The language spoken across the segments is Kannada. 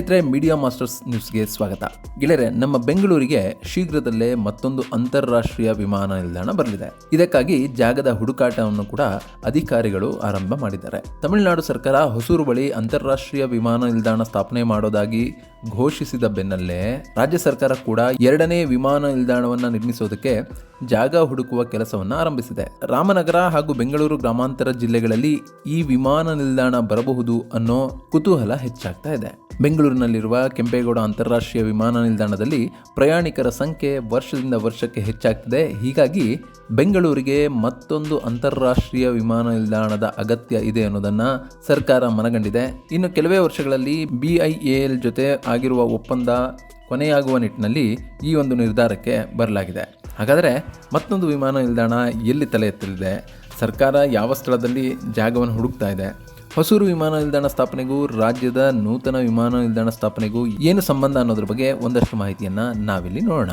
ಸ್ನೇಹಿತರೆ ಮೀಡಿಯಾ ಮಾಸ್ಟರ್ಸ್ ನ್ಯೂಸ್ಗೆ ಸ್ವಾಗತ. ಗೆಳೆಯರೆ, ನಮ್ಮ ಬೆಂಗಳೂರಿಗೆ ಶೀಘ್ರದಲ್ಲೇ ಮತ್ತೊಂದು ಅಂತಾರಾಷ್ಟ್ರೀಯ ವಿಮಾನ ನಿಲ್ದಾಣ ಬರಲಿದೆ. ಇದಕ್ಕಾಗಿ ಜಾಗದ ಹುಡುಕಾಟವನ್ನು ಕೂಡ ಅಧಿಕಾರಿಗಳು ಆರಂಭ ಮಾಡಿದ್ದಾರೆ. ತಮಿಳುನಾಡು ಸರ್ಕಾರ ಹೊಸೂರು ಬಳಿ ಅಂತಾರಾಷ್ಟ್ರೀಯ ವಿಮಾನ ನಿಲ್ದಾಣ ಸ್ಥಾಪನೆ ಮಾಡೋದಾಗಿ ಘೋಷಿಸಿದ ಬೆನ್ನಲ್ಲೇ ರಾಜ್ಯ ಸರ್ಕಾರ ಕೂಡ ಎರಡನೇ ವಿಮಾನ ನಿಲ್ದಾಣವನ್ನು ನಿರ್ಮಿಸೋದಕ್ಕೆ ಜಾಗ ಹುಡುಕುವ ಕೆಲಸವನ್ನು ಆರಂಭಿಸಿದೆ. ರಾಮನಗರ ಹಾಗೂ ಬೆಂಗಳೂರು ಗ್ರಾಮಾಂತರ ಜಿಲ್ಲೆಗಳಲ್ಲಿ ಈ ವಿಮಾನ ನಿಲ್ದಾಣ ಬರಬಹುದು ಅನ್ನೋ ಕುತೂಹಲ ಹೆಚ್ಚಾಗ್ತಾ ಇದೆ. ಬೆಂಗಳೂರಿನಲ್ಲಿರುವ ಕೆಂಪೇಗೌಡ ಅಂತಾರಾಷ್ಟ್ರೀಯ ವಿಮಾನ ನಿಲ್ದಾಣದಲ್ಲಿ ಪ್ರಯಾಣಿಕರ ಸಂಖ್ಯೆ ವರ್ಷದಿಂದ ವರ್ಷಕ್ಕೆ ಹೆಚ್ಚಾಗ್ತಿದೆ. ಹೀಗಾಗಿ ಬೆಂಗಳೂರಿಗೆ ಮತ್ತೊಂದು ಅಂತಾರಾಷ್ಟ್ರೀಯ ವಿಮಾನ ನಿಲ್ದಾಣದ ಅಗತ್ಯ ಇದೆ ಅನ್ನೋದನ್ನ ಸರ್ಕಾರ ಮನಗಂಡಿದೆ. ಇನ್ನು ಕೆಲವೇ ವರ್ಷಗಳಲ್ಲಿ ಬಿಐಎಎಲ್ ಜೊತೆ ಆಗಿರುವ ಒಪ್ಪಂದ ಕೊನೆಯಾಗುವ ನಿಟ್ಟಿನಲ್ಲಿ ಈ ಒಂದು ನಿರ್ಧಾರಕ್ಕೆ ಬರಲಾಗಿದೆ. ಹಾಗಾದರೆ ಮತ್ತೊಂದು ವಿಮಾನ ನಿಲ್ದಾಣ ಎಲ್ಲಿ ತಲೆ ಎತ್ತಲಿದೆ? ಸರ್ಕಾರ ಯಾವ ಸ್ಥಳದಲ್ಲಿ ಜಾಗವನ್ನು ಹುಡುಕ್ತಾ ಇದೆ? ಹೊಸೂರು ವಿಮಾನ ನಿಲ್ದಾಣ ಸ್ಥಾಪನೆಗೂ ರಾಜ್ಯದ ನೂತನ ವಿಮಾನ ನಿಲ್ದಾಣ ಸ್ಥಾಪನೆಗೂ ಏನು ಸಂಬಂಧ ಅನ್ನೋದ್ರ ಬಗ್ಗೆ ಒಂದಷ್ಟು ಮಾಹಿತಿಯನ್ನು ನಾವಿಲ್ಲಿ ನೋಡೋಣ.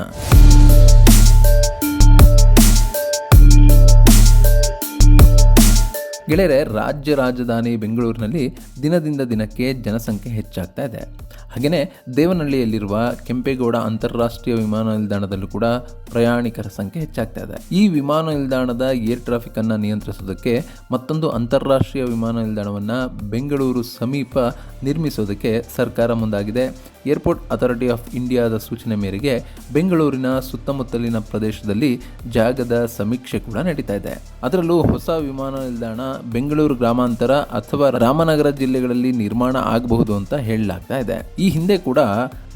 ಗೆಳೆಯರೆ, ರಾಜ್ಯ ರಾಜಧಾನಿ ಬೆಂಗಳೂರಿನಲ್ಲಿ ದಿನದಿಂದ ದಿನಕ್ಕೆ ಜನಸಂಖ್ಯೆ ಹೆಚ್ಚಾಗ್ತಾ ಇದೆ. ಹಾಗೆಯೇ ದೇವನಹಳ್ಳಿಯಲ್ಲಿರುವ ಕೆಂಪೇಗೌಡ ಅಂತಾರಾಷ್ಟ್ರೀಯ ವಿಮಾನ ನಿಲ್ದಾಣದಲ್ಲೂ ಕೂಡ ಪ್ರಯಾಣಿಕರ ಸಂಖ್ಯೆ ಹೆಚ್ಚಾಗ್ತಾ ಇದೆ. ಈ ವಿಮಾನ ನಿಲ್ದಾಣದ ಏರ್ ಟ್ರಾಫಿಕ್ ಅನ್ನು ನಿಯಂತ್ರಿಸೋದಕ್ಕೆ ಮತ್ತೊಂದು ಅಂತಾರಾಷ್ಟ್ರೀಯ ವಿಮಾನ ನಿಲ್ದಾಣವನ್ನು ಬೆಂಗಳೂರು ಸಮೀಪ ನಿರ್ಮಿಸೋದಕ್ಕೆ ಸರ್ಕಾರ ಮುಂದಾಗಿದೆ. ಏರ್ಪೋರ್ಟ್ ಅಥಾರಿಟಿ ಆಫ್ ಇಂಡಿಯಾದ ಸೂಚನೆ ಮೇರೆಗೆ ಬೆಂಗಳೂರಿನ ಸುತ್ತಮುತ್ತಲಿನ ಪ್ರದೇಶದಲ್ಲಿ ಜಾಗದ ಸಮೀಕ್ಷೆ ಕೂಡ ನಡೀತಾ ಇದೆ. ಅದರಲ್ಲೂ ಹೊಸ ವಿಮಾನ ನಿಲ್ದಾಣ ಬೆಂಗಳೂರು ಗ್ರಾಮಾಂತರ ಅಥವಾ ರಾಮನಗರ ಜಿಲ್ಲೆಗಳಲ್ಲಿ ನಿರ್ಮಾಣ ಆಗಬಹುದು ಅಂತ ಹೇಳಲಾಗ್ತಾ ಇದೆ. ಹಿಂದೆ ಕೂಡ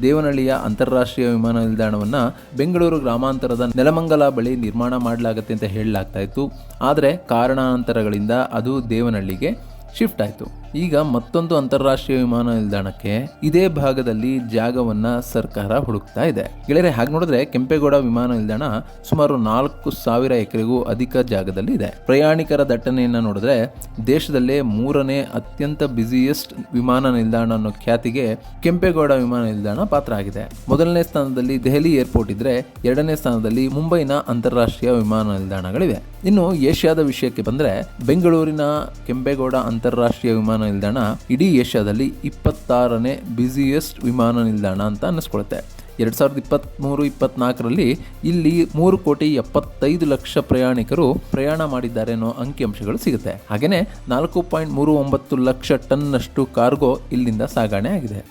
ದೇವನಹಳ್ಳಿಯ ಅಂತಾರಾಷ್ಟ್ರೀಯ ವಿಮಾನ ನಿಲ್ದಾಣವನ್ನು ಬೆಂಗಳೂರು ಗ್ರಾಮಾಂತರದ ನೆಲಮಂಗಲ ಬಳಿ ನಿರ್ಮಾಣ ಮಾಡಲಾಗತ್ತೆ ಅಂತ ಹೇಳಲಾಗ್ತಾ ಇತ್ತು. ಆದರೆ ಕಾರಣಾಂತರಗಳಿಂದ ಅದು ದೇವನಹಳ್ಳಿಗೆ ಶಿಫ್ಟ್ ಆಯಿತು. ಈಗ ಮತ್ತೊಂದು ಅಂತಾರಾಷ್ಟ್ರೀಯ ವಿಮಾನ ನಿಲ್ದಾಣಕ್ಕೆ ಇದೇ ಭಾಗದಲ್ಲಿ ಜಾಗವನ್ನ ಸರ್ಕಾರ ಹುಡುಕ್ತಾ ಇದೆ. ಗೆಳೆಯರೆ, ಹಾಗೆ ನೋಡಿದ್ರೆ ಕೆಂಪೇಗೌಡ ವಿಮಾನ ನಿಲ್ದಾಣ ಸುಮಾರು ನಾಲ್ಕು ಸಾವಿರ ಎಕರೆಗೂ ಅಧಿಕ ಜಾಗದಲ್ಲಿ ಇದೆ. ಪ್ರಯಾಣಿಕರ ದಟ್ಟಣೆಯನ್ನ ನೋಡಿದ್ರೆ ದೇಶದಲ್ಲೇ ಮೂರನೇ ಅತ್ಯಂತ ಬ್ಯುಸಿಯೆಸ್ಟ್ ವಿಮಾನ ನಿಲ್ದಾಣ ಅನ್ನೋ ಖ್ಯಾತಿಗೆ ಕೆಂಪೇಗೌಡ ವಿಮಾನ ನಿಲ್ದಾಣ ಪಾತ್ರ ಆಗಿದೆ. ಮೊದಲನೇ ಸ್ಥಾನದಲ್ಲಿ ದೆಹಲಿ ಏರ್ಪೋರ್ಟ್ ಇದ್ರೆ ಎರಡನೇ ಸ್ಥಾನದಲ್ಲಿ ಮುಂಬೈನ ಅಂತಾರಾಷ್ಟ್ರೀಯ ವಿಮಾನ ನಿಲ್ದಾಣಗಳಿವೆ. ಇನ್ನು ಏಷ್ಯಾದ ವಿಷಯಕ್ಕೆ ಬಂದ್ರೆ ಬೆಂಗಳೂರಿನ ಕೆಂಪೇಗೌಡ ಅಂತಾರಾಷ್ಟ್ರೀಯ ವಿಮಾನ ನಿಲ್ದಾಣ ಇಡೀ ಏಷ್ಯಾದಲ್ಲಿ ಇಪ್ಪತ್ತಾರನೇ ಬ್ಯುಸಿಯೆಸ್ಟ್ ವಿಮಾನ ನಿಲ್ದಾಣ ಅಂತ ಅನ್ನಿಸ್ಕೊಳುತ್ತೆ. ಎರಡು ಸಾವಿರದ ಇಪ್ಪತ್ತ್ಮೂರು ಇಪ್ಪತ್ನಾಲ್ಕರಲ್ಲಿ ಇಲ್ಲಿ ಮೂರು ಕೋಟಿ ಎಪ್ಪತ್ತೈದು ಲಕ್ಷ ಪ್ರಯಾಣಿಕರು ಪ್ರಯಾಣ ಮಾಡಿದ್ದಾರೆ ಅನ್ನೋ ಅಂಕಿಅಂಶಗಳು ಸಿಗುತ್ತೆ. ಹಾಗೆಯೇ ನಾಲ್ಕು ಪಾಯಿಂಟ್ ಮೂರು ಒಂಬತ್ತು ಲಕ್ಷ ಟನ್ನಷ್ಟು ಕಾರ್ಗೋ ಇಲ್ಲಿಂದ ಸಾಗಣೆ ಆಗಿದೆ.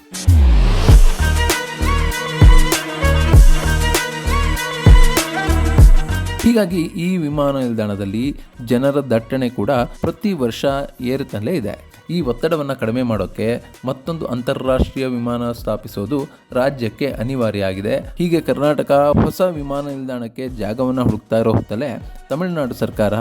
ಹೀಗಾಗಿ ಈ ವಿಮಾನ ನಿಲ್ದಾಣದಲ್ಲಿ ಜನರ ದಟ್ಟಣೆ ಕೂಡ ಪ್ರತಿ ವರ್ಷ ಏರುತ್ತಲೇ ಇದೆ. ಈ ಒತ್ತಡವನ್ನು ಕಡಿಮೆ ಮಾಡೋಕ್ಕೆ ಮತ್ತೊಂದು ಅಂತಾರಾಷ್ಟ್ರೀಯ ವಿಮಾನ ಸ್ಥಾಪಿಸೋದು ರಾಜ್ಯಕ್ಕೆ ಅನಿವಾರ್ಯ ಆಗಿದೆ ಹೀಗೆ ಕರ್ನಾಟಕ ಹೊಸ ವಿಮಾನ ನಿಲ್ದಾಣಕ್ಕೆ ಜಾಗವನ್ನು ಹುಡುಕ್ತಾ ಇರೋ ಹೊತ್ತಲೇ ತಮಿಳುನಾಡು ಸರ್ಕಾರ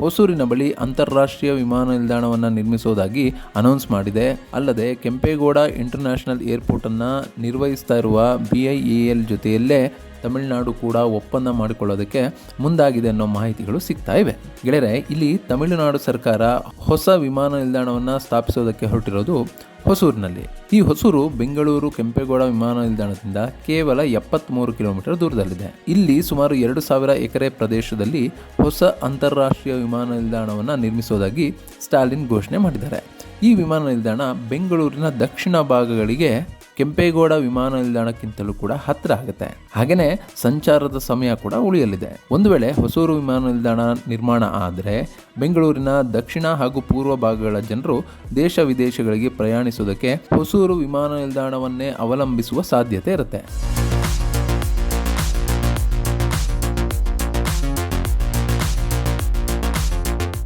ಹೊಸೂರಿನ ಬಳಿ ಅಂತಾರಾಷ್ಟ್ರೀಯ ವಿಮಾನ ನಿಲ್ದಾಣವನ್ನು ನಿರ್ಮಿಸೋದಾಗಿ ಅನೌನ್ಸ್ ಮಾಡಿದೆ. ಅಲ್ಲದೆ ಕೆಂಪೇಗೌಡ ಇಂಟರ್ನ್ಯಾಷನಲ್ ಏರ್ಪೋರ್ಟನ್ನು ನಿರ್ವಹಿಸ್ತಾ ಇರುವ ಬಿ ಜೊತೆಯಲ್ಲೇ ತಮಿಳುನಾಡು ಕೂಡ ಒಪ್ಪಂದ ಮಾಡಿಕೊಳ್ಳೋದಕ್ಕೆ ಮುಂದಾಗಿದೆ ಅನ್ನೋ ಮಾಹಿತಿಗಳು ಸಿಗ್ತಾ ಇವೆ. ಗೆಳೆಯರೆ, ಇಲ್ಲಿ ತಮಿಳುನಾಡು ಸರ್ಕಾರ ಹೊಸ ವಿಮಾನ ನಿಲ್ದಾಣವನ್ನು ಸ್ಥಾಪಿಸೋದಕ್ಕೆ ಹೊರಟಿರೋದು ಹೊಸೂರಿನಲ್ಲಿ. ಈ ಹೊಸೂರು ಬೆಂಗಳೂರು ಕೆಂಪೇಗೌಡ ವಿಮಾನ ನಿಲ್ದಾಣದಿಂದ ಕೇವಲ ಎಪ್ಪತ್ತ್ಮೂರು ಕಿಲೋಮೀಟರ್ ದೂರದಲ್ಲಿದೆ. ಇಲ್ಲಿ ಸುಮಾರು ಎರಡು ಸಾವಿರ ಎಕರೆ ಪ್ರದೇಶದಲ್ಲಿ ಹೊಸ ಅಂತಾರಾಷ್ಟ್ರೀಯ ವಿಮಾನ ನಿಲ್ದಾಣವನ್ನು ನಿರ್ಮಿಸೋದಾಗಿ ಸ್ಟಾಲಿನ್ ಘೋಷಣೆ ಮಾಡಿದ್ದಾರೆ. ಈ ವಿಮಾನ ನಿಲ್ದಾಣ ಬೆಂಗಳೂರಿನ ದಕ್ಷಿಣ ಭಾಗಗಳಿಗೆ ಕೆಂಪೇಗೌಡ ವಿಮಾನ ನಿಲ್ದಾಣಕ್ಕಿಂತಲೂ ಕೂಡ ಹತ್ತಿರ ಆಗುತ್ತೆ. ಹಾಗೆಯೇ ಸಂಚಾರದ ಸಮಯ ಕೂಡ ಉಳಿಯಲಿದೆ. ಒಂದು ವೇಳೆ ಹೊಸೂರು ವಿಮಾನ ನಿಲ್ದಾಣ ನಿರ್ಮಾಣ ಆದರೆ ಬೆಂಗಳೂರಿನ ದಕ್ಷಿಣ ಹಾಗೂ ಪೂರ್ವ ಭಾಗಗಳ ಜನರು ದೇಶ ವಿದೇಶಗಳಿಗೆ ಪ್ರಯಾಣಿಸುವುದಕ್ಕೆ ಹೊಸೂರು ವಿಮಾನ ನಿಲ್ದಾಣವನ್ನೇ ಅವಲಂಬಿಸುವ ಸಾಧ್ಯತೆ ಇರುತ್ತೆ.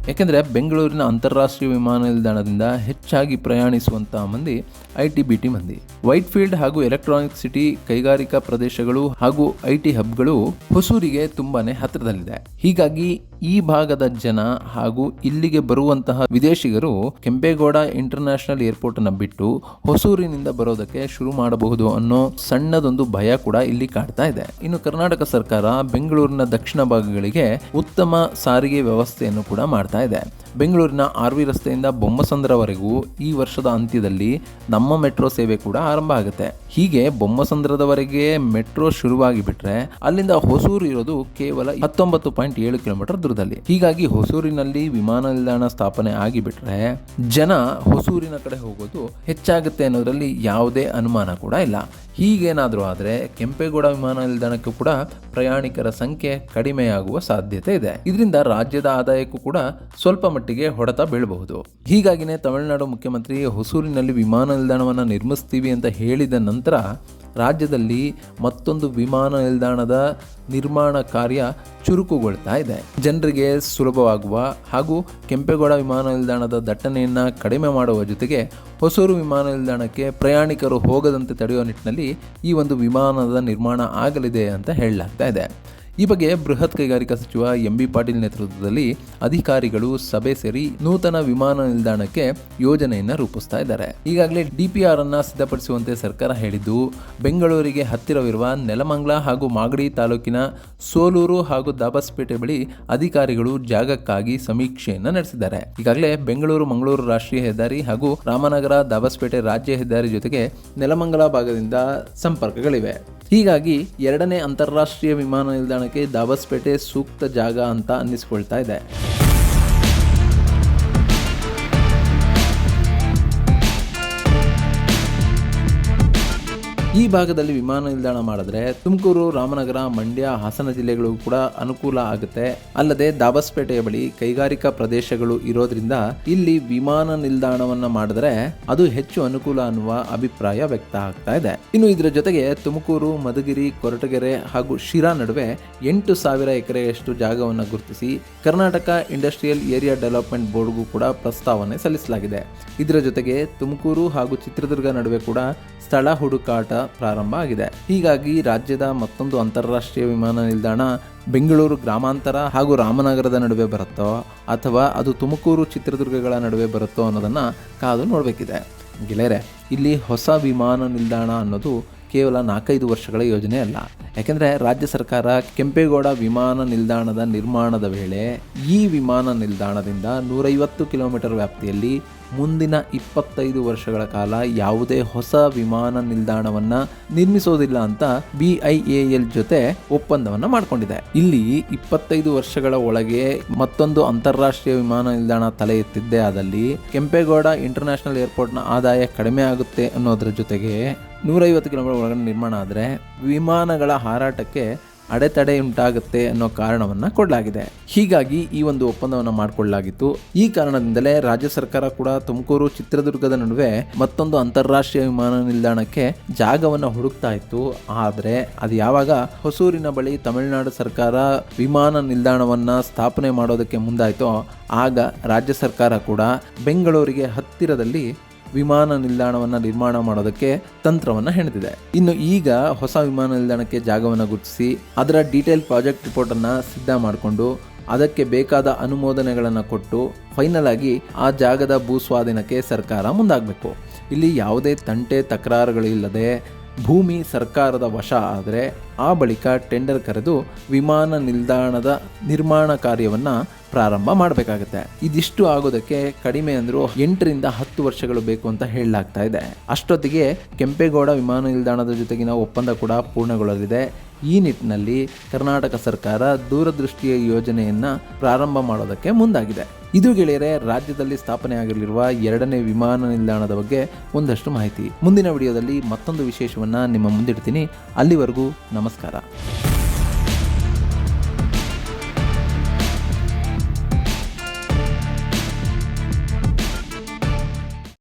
ಯಾಕೆಂದರೆ ಬೆಂಗಳೂರಿನ ಅಂತಾರಾಷ್ಟ್ರೀಯ ವಿಮಾನ ನಿಲ್ದಾಣದಿಂದ ಹೆಚ್ಚಾಗಿ ಪ್ರಯಾಣಿಸುವಂತಹ ಮಂದಿ ಐ ಟಿ ಬಿ ಟಿ ಮಂದಿ. ವೈಟ್ ಫೀಲ್ಡ್ ಹಾಗೂ ಎಲೆಕ್ಟ್ರಾನಿಕ್ ಸಿಟಿ ಕೈಗಾರಿಕಾ ಪ್ರದೇಶಗಳು ಹಾಗೂ ಐ ಟಿ ಹಬ್ಗಳು ಹೊಸೂರಿಗೆ ತುಂಬಾನೇ ಹತ್ತಿರದಲ್ಲಿದೆ. ಹೀಗಾಗಿ ಈ ಭಾಗದ ಜನ ಹಾಗೂ ಇಲ್ಲಿಗೆ ಬರುವಂತಹ ವಿದೇಶಿಗರು ಕೆಂಪೇಗೌಡ ಇಂಟರ್ನ್ಯಾಷನಲ್ ಏರ್ಪೋರ್ಟ್ ಅನ್ನು ಬಿಟ್ಟು ಹೊಸೂರಿನಿಂದ ಬರೋದಕ್ಕೆ ಶುರು ಮಾಡಬಹುದು ಅನ್ನೋ ಸಣ್ಣದೊಂದು ಭಯ ಕೂಡ ಇಲ್ಲಿ ಕಾಡ್ತಾ ಇದೆ. ಇನ್ನು ಕರ್ನಾಟಕ ಸರ್ಕಾರ ಬೆಂಗಳೂರಿನ ದಕ್ಷಿಣ ಭಾಗಗಳಿಗೆ ಉತ್ತಮ ಸಾರಿಗೆ ವ್ಯವಸ್ಥೆಯನ್ನು ಕೂಡ ಮಾಡ್ತಾ ಇದೆ. ಬೆಂಗಳೂರಿನ ಆರ್ ವಿ ರಸ್ತೆಯಿಂದ ಬೊಮ್ಮಸಂದ್ರವರೆಗೂ ಈ ವರ್ಷದ ಅಂತ್ಯದಲ್ಲಿ ನಮ್ಮ ಮೆಟ್ರೋ ಸೇವೆ ಕೂಡ ಆರಂಭ ಆಗುತ್ತೆ. ಹೀಗೆ ಬೊಮ್ಮಸಂದ್ರದವರೆಗೆ ಮೆಟ್ರೋ ಶುರುವಾಗಿ ಬಿಟ್ರೆ ಅಲ್ಲಿಂದ ಹೊಸೂರು ಇರೋದು ಕೇವಲ ಹತ್ತೊಂಬತ್ತು ಪಾಯಿಂಟ್ ಏಳು ಕಿಲೋಮೀಟರ್ ಸಮುದ್ರದಲ್ಲಿ ಹೀಗಾಗಿ ಹೊಸೂರಿನಲ್ಲಿ ವಿಮಾನ ನಿಲ್ದಾಣ ಸ್ಥಾಪನೆ ಆಗಿಬಿಟ್ರೆ ಜನ ಹೊಸೂರಿನ ಕಡೆ ಹೋಗೋದು ಹೆಚ್ಚಾಗುತ್ತೆ ಅನ್ನೋದರಲ್ಲಿ ಯಾವುದೇ ಅನುಮಾನ ಕೂಡ ಇಲ್ಲ. ಹೀಗೇನಾದರೂ ಆದರೆ ಕೆಂಪೇಗೌಡ ವಿಮಾನ ನಿಲ್ದಾಣಕ್ಕೂ ಕೂಡ ಪ್ರಯಾಣಿಕರ ಸಂಖ್ಯೆ ಕಡಿಮೆಯಾಗುವ ಸಾಧ್ಯತೆ ಇದೆ. ಇದರಿಂದ ರಾಜ್ಯದ ಆದಾಯಕ್ಕೂ ಕೂಡ ಸ್ವಲ್ಪ ಮಟ್ಟಿಗೆ ಹೊಡೆತ ಬೀಳಬಹುದು. ಹೀಗಾಗಿನೇ ತಮಿಳುನಾಡು ಮುಖ್ಯಮಂತ್ರಿ ಹೊಸೂರಿನಲ್ಲಿ ವಿಮಾನ ನಿಲ್ದಾಣವನ್ನು ನಿರ್ಮಿಸ್ತೀವಿ ಅಂತ ಹೇಳಿದ ನಂತರ ರಾಜ್ಯದಲ್ಲಿ ಮತ್ತೊಂದು ವಿಮಾನ ನಿಲ್ದಾಣದ ನಿರ್ಮಾಣ ಕಾರ್ಯ ಚುರುಕುಗೊಳ್ತಾ ಇದೆ. ಜನರಿಗೆ ಸುಲಭವಾಗುವ ಹಾಗೂ ಕೆಂಪೇಗೌಡ ವಿಮಾನ ನಿಲ್ದಾಣದ ದಟ್ಟಣೆಯನ್ನು ಕಡಿಮೆ ಮಾಡುವ ಜೊತೆಗೆ ಹೊಸೂರು ವಿಮಾನ ನಿಲ್ದಾಣಕ್ಕೆ ಪ್ರಯಾಣಿಕರು ಹೋಗದಂತೆ ತಡೆಯುವ ನಿಟ್ಟಿನಲ್ಲಿ ಈ ಒಂದು ವಿಮಾನದ ನಿರ್ಮಾಣ ಆಗಲಿದೆ ಅಂತ ಹೇಳಲಾಗ್ತಾ ಇದೆ. ಈ ಬಗ್ಗೆ ಬೃಹತ್ ಕೈಗಾರಿಕಾ ಸಚಿವ ಎಂ ಬಿ ಪಾಟೀಲ್ ನೇತೃತ್ವದಲ್ಲಿ ಅಧಿಕಾರಿಗಳು ಸಭೆ ಸೇರಿ ನೂತನ ವಿಮಾನ ನಿಲ್ದಾಣಕ್ಕೆ ಯೋಜನೆಯನ್ನು ರೂಪಿಸ್ತಾ ಇದ್ದಾರೆ. ಈಗಾಗಲೇ ಡಿಪಿಆರ್ ಅನ್ನ ಸಿದ್ಧಪಡಿಸುವಂತೆ ಸರ್ಕಾರ ಹೇಳಿದ್ದು, ಬೆಂಗಳೂರಿಗೆ ಹತ್ತಿರವಿರುವ ನೆಲಮಂಗ್ಲ ಹಾಗೂ ಮಾಗಡಿ ತಾಲೂಕಿನ ಸೋಲೂರು ಹಾಗೂ ದಾಬಸ್ಪೇಟೆ ಬಳಿ ಅಧಿಕಾರಿಗಳು ಜಾಗಕ್ಕಾಗಿ ಸಮೀಕ್ಷೆಯನ್ನು ನಡೆಸಿದ್ದಾರೆ. ಈಗಾಗಲೇ ಬೆಂಗಳೂರು, ಮಂಗಳೂರು ರಾಷ್ಟ್ರೀಯ ಹೆದ್ದಾರಿ ಹಾಗೂ ರಾಮನಗರ, ದಾಬಸ್ಪೇಟೆ ರಾಜ್ಯ ಹೆದ್ದಾರಿ ಜೊತೆಗೆ ನೆಲಮಂಗಲ ಭಾಗದಿಂದ ಸಂಪರ್ಕಗಳಿವೆ. ಹೀಗಾಗಿ ಎರಡನೇ ಅಂತಾರಾಷ್ಟ್ರೀಯ ವಿಮಾನ ನಿಲ್ದಾಣಕ್ಕೆ ದಾಬಸ್ಪೇಟೆ ಸೂಕ್ತ ಜಾಗ ಅಂತ ಅನ್ನಿಸ್ಕೊಳ್ತಾ ಇದೆ. ಈ ಭಾಗದಲ್ಲಿ ವಿಮಾನ ನಿಲ್ದಾಣ ಮಾಡಿದ್ರೆ ತುಮಕೂರು, ರಾಮನಗರ, ಮಂಡ್ಯ, ಹಾಸನ ಜಿಲ್ಲೆಗಳು ಕೂಡ ಅನುಕೂಲ ಆಗುತ್ತೆ. ಅಲ್ಲದೆ ದಾಬಸ್ಪೇಟೆಯ ಬಳಿ ಕೈಗಾರಿಕಾ ಪ್ರದೇಶಗಳು ಇರೋದ್ರಿಂದ ಇಲ್ಲಿ ವಿಮಾನ ನಿಲ್ದಾಣವನ್ನ ಮಾಡಿದ್ರೆ ಅದು ಹೆಚ್ಚು ಅನುಕೂಲ ಅನ್ನುವ ಅಭಿಪ್ರಾಯ ವ್ಯಕ್ತ ಆಗ್ತಾ ಇದೆ. ಇನ್ನು ಇದರ ಜೊತೆಗೆ ತುಮಕೂರು, ಮಧುಗಿರಿ, ಕೊರಟಗೆರೆ ಹಾಗೂ ಶಿರಾ ನಡುವೆ ಎಂಟು ಸಾವಿರ ಎಕರೆಯಷ್ಟು ಜಾಗವನ್ನು ಗುರುತಿಸಿ ಕರ್ನಾಟಕ ಇಂಡಸ್ಟ್ರಿಯಲ್ ಏರಿಯಾ ಡೆವಲಪ್ಮೆಂಟ್ ಬೋರ್ಡ್ಗೂ ಕೂಡ ಪ್ರಸ್ತಾವನೆ ಸಲ್ಲಿಸಲಾಗಿದೆ. ಇದರ ಜೊತೆಗೆ ತುಮಕೂರು ಹಾಗೂ ಚಿತ್ರದುರ್ಗ ನಡುವೆ ಕೂಡ ಸ್ಥಳ ಹುಡುಕಾಟ ಪ್ರಾರಂಭ ಆಗಿದೆ. ಹೀಗಾಗಿ ರಾಜ್ಯದ ಮತ್ತೊಂದು ಅಂತಾರಾಷ್ಟ್ರೀಯ ವಿಮಾನ ನಿಲ್ದಾಣ ಬೆಂಗಳೂರು ಗ್ರಾಮಾಂತರ ಹಾಗೂ ರಾಮನಗರದ ನಡುವೆ ಬರುತ್ತೋ ಅಥವಾ ಅದು ತುಮಕೂರು ಚಿತ್ರದುರ್ಗಗಳ ನಡುವೆ ಬರುತ್ತೋ ಅನ್ನೋದನ್ನು ಕಾದು ನೋಡಬೇಕಿದೆ. ಗೆಳೆಯರೆ, ಇಲ್ಲಿ ಹೊಸ ವಿಮಾನ ನಿಲ್ದಾಣ ಅನ್ನೋದು ಕೇವಲ ನಾಲ್ಕೈದು ವರ್ಷಗಳ ಯೋಜನೆ ಅಲ್ಲ. ಯಾಕೆಂದರೆ ರಾಜ್ಯ ಸರ್ಕಾರ ಕೆಂಪೇಗೌಡ ವಿಮಾನ ನಿಲ್ದಾಣದ ನಿರ್ಮಾಣದ ವೇಳೆ ಈ ವಿಮಾನ ನಿಲ್ದಾಣದಿಂದ ನೂರೈವತ್ತು ಕಿಲೋಮೀಟರ್ ವ್ಯಾಪ್ತಿಯಲ್ಲಿ ಮುಂದಿನ ಇಪ್ಪತ್ತೈದು ವರ್ಷಗಳ ಕಾಲ ಯಾವುದೇ ಹೊಸ ವಿಮಾನ ನಿಲ್ದಾಣವನ್ನು ನಿರ್ಮಿಸೋದಿಲ್ಲ ಅಂತ ಬಿ ಐ ಎ ಎಲ್ ಜೊತೆ ಒಪ್ಪಂದವನ್ನ ಮಾಡಿಕೊಂಡಿದೆ. ಇಲ್ಲಿ ಇಪ್ಪತ್ತೈದು ವರ್ಷಗಳ ಒಳಗೆ ಮತ್ತೊಂದು ಅಂತಾರಾಷ್ಟ್ರೀಯ ವಿಮಾನ ನಿಲ್ದಾಣ ತಲೆ ಎತ್ತಿದ್ದೇ ಆದಲ್ಲಿ ಕೆಂಪೇಗೌಡ ಇಂಟರ್ನ್ಯಾಷನಲ್ ಏರ್ಪೋರ್ಟ್ನ ಆದಾಯ ಕಡಿಮೆ ಆಗುತ್ತೆ ಅನ್ನೋದ್ರ ಜೊತೆಗೆ ನೂರೈವತ್ತು ಕಿಲೋಮೀಟರ್ ಒಳಗಡೆ ನಿರ್ಮಾಣ ಆದರೆ ವಿಮಾನಗಳ ಹಾರಾಟಕ್ಕೆ ಅಡೆತಡೆ ಉಂಟಾಗುತ್ತೆ ಅನ್ನೋ ಕಾರಣವನ್ನ ಕೊಡಲಾಗಿದೆ. ಹೀಗಾಗಿ ಈ ಒಂದು ಒಪ್ಪಂದವನ್ನು ಮಾಡಿಕೊಳ್ಳಲಾಗಿತ್ತು. ಈ ಕಾರಣದಿಂದಲೇ ರಾಜ್ಯ ಸರ್ಕಾರ ಕೂಡ ತುಮಕೂರು, ಚಿತ್ರದುರ್ಗದ ನಡುವೆ ಮತ್ತೊಂದು ಅಂತಾರಾಷ್ಟ್ರೀಯ ವಿಮಾನ ನಿಲ್ದಾಣಕ್ಕೆ ಜಾಗವನ್ನು ಹುಡುಕ್ತಾ ಇತ್ತು. ಆದರೆ ಅದು ಯಾವಾಗ ಹೊಸೂರಿನ ಬಳಿ ತಮಿಳುನಾಡು ಸರ್ಕಾರ ವಿಮಾನ ನಿಲ್ದಾಣವನ್ನ ಸ್ಥಾಪನೆ ಮಾಡೋದಕ್ಕೆ ಮುಂದಾಯಿತೋ, ಆಗ ರಾಜ್ಯ ಸರ್ಕಾರ ಕೂಡ ಬೆಂಗಳೂರಿಗೆ ಹತ್ತಿರದಲ್ಲಿ ವಿಮಾನ ನಿಲ್ದಾಣವನ್ನು ನಿರ್ಮಾಣ ಮಾಡೋದಕ್ಕೆ ತಂತ್ರವನ್ನು ಹೆಣೆದಿದೆ. ಇನ್ನು ಈಗ ಹೊಸ ವಿಮಾನ ನಿಲ್ದಾಣಕ್ಕೆ ಜಾಗವನ್ನು ಗುರುತಿಸಿ, ಅದರ ಡೀಟೇಲ್ ಪ್ರಾಜೆಕ್ಟ್ ರಿಪೋರ್ಟನ್ನು ಸಿದ್ಧ ಮಾಡಿಕೊಂಡು, ಅದಕ್ಕೆ ಬೇಕಾದ ಅನುಮೋದನೆಗಳನ್ನು ಕೊಟ್ಟು, ಫೈನಲ್ ಆಗಿ ಆ ಜಾಗದ ಭೂಸ್ವಾಧೀನಕ್ಕೆ ಸರ್ಕಾರ ಮುಂದಾಗಬೇಕು. ಇಲ್ಲಿ ಯಾವುದೇ ತಂಟೆ ತಕರಾರುಗಳಿಲ್ಲದೆ ಭೂಮಿ ಸರ್ಕಾರದ ವಶ ಆದರೆ ಆ ಬಳಿಕ ಟೆಂಡರ್ ಕರೆದು ವಿಮಾನ ನಿಲ್ದಾಣದ ನಿರ್ಮಾಣ ಕಾರ್ಯವನ್ನು ಪ್ರಾರಂಭ ಮಾಡಬೇಕಾಗುತ್ತೆ. ಇದಿಷ್ಟು ಆಗೋದಕ್ಕೆ ಕಡಿಮೆ ಅಂದರೂ ಎಂಟರಿಂದ ಹತ್ತು ವರ್ಷಗಳು ಬೇಕು ಅಂತ ಹೇಳಲಾಗ್ತಾ ಇದೆ. ಅಷ್ಟೊತ್ತಿಗೆ ಕೆಂಪೇಗೌಡ ವಿಮಾನ ನಿಲ್ದಾಣದ ಜೊತೆಗಿನ ಒಪ್ಪಂದ ಕೂಡ ಪೂರ್ಣಗೊಳ್ಳಲಿದೆ. ಈ ನಿಟ್ಟಿನಲ್ಲಿ ಕರ್ನಾಟಕ ಸರ್ಕಾರ ದೂರದೃಷ್ಟಿಯ ಯೋಜನೆಯನ್ನ ಪ್ರಾರಂಭ ಮಾಡೋದಕ್ಕೆ ಮುಂದಾಗಿದೆ. ಇದು ಗೆಳೆಯರೆ, ರಾಜ್ಯದಲ್ಲಿ ಸ್ಥಾಪನೆ ಆಗಲಿರುವ ಎರಡನೇ ವಿಮಾನ ನಿಲ್ದಾಣದ ಬಗ್ಗೆ ಒಂದಷ್ಟು ಮಾಹಿತಿ. ಮುಂದಿನ ವಿಡಿಯೋದಲ್ಲಿ ಮತ್ತೊಂದು ವಿಶೇಷವನ್ನ ನಿಮ್ಮ ಮುಂದಿಡ್ತೀನಿ. ಅಲ್ಲಿವರೆಗೂ ನಮಸ್ಕಾರ. ますから。